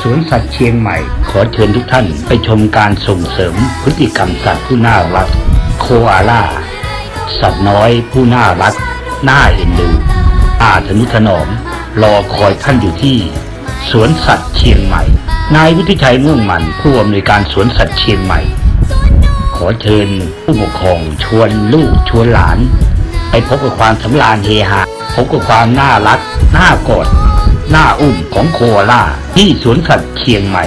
สวนสัตว์เชียงใหม่ ขอเชิญทุกท่านไปชมการส่งเสริมพฤติกรรมสัตว์ผู้น่ารัก โคอาล่า สัตว์น้อยผู้น่ารัก น่าเอ็นดู อาทนุถนอม รอคอยท่านอยู่ที่ สวนสัตว์เชียงใหม่ นายวุฒิชัยม่วงมันผู้อำนวยการสวนสัตว์เชียงใหม่ ขอเชิญผู้ปกครองชวนลูกชวนหลาน ไปพบกับความสำราญเฮฮาพบกับความน่ารัก น่ากอด หน้าอุ้มของโคอาล่าที่สวนสัตว์เชียงใหม่